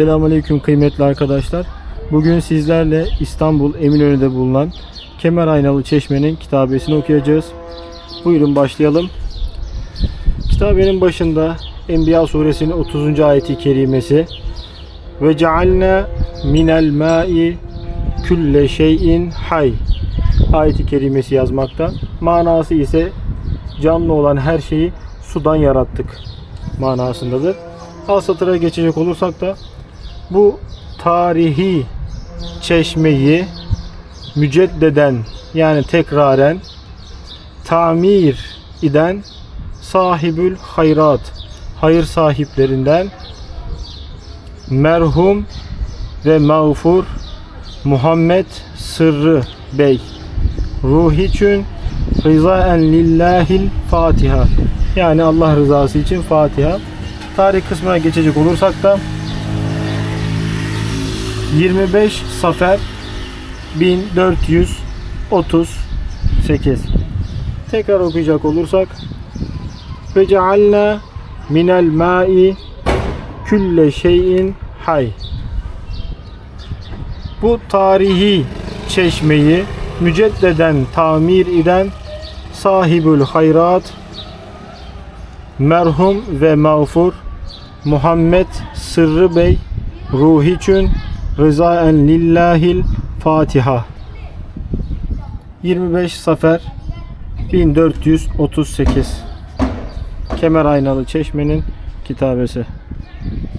Selamünaleyküm kıymetli arkadaşlar. Bugün sizlerle İstanbul Eminönü'nde bulunan Kemer Aynalı Çeşme'nin kitabesini okuyacağız. Buyurun başlayalım. Kitabenin başında Enbiya suresinin 30. ayeti kerimesi ve cealna minel ma'i külle şeyin hay ayeti kerimesi yazmakta. Manası ise canlı olan her şeyi sudan yarattık manasındadır. Al satıra geçecek olursak da bu tarihi çeşmeyi müceddeden yani tekraren tamir eden sahibül hayrat hayır sahiplerinden merhum ve mağfur Muhammed Sırrı Bey. Ruh için rızaen lillahil Fatiha. Yani Allah rızası için Fatiha. Tarih kısmına geçecek olursak da 25 Safer 1438 tekrar okuyacak olursak ve cealna minel ma'i külle şeyin hay. Bu tarihi çeşmeyi müceddeden tamir eden sahibül hayrat merhum ve mağfur Muhammed Sırrı Bey ruh için rızaen lillahil Fatiha. 25 Safer 1438 Kemer Aynalı Çeşme'nin kitabesi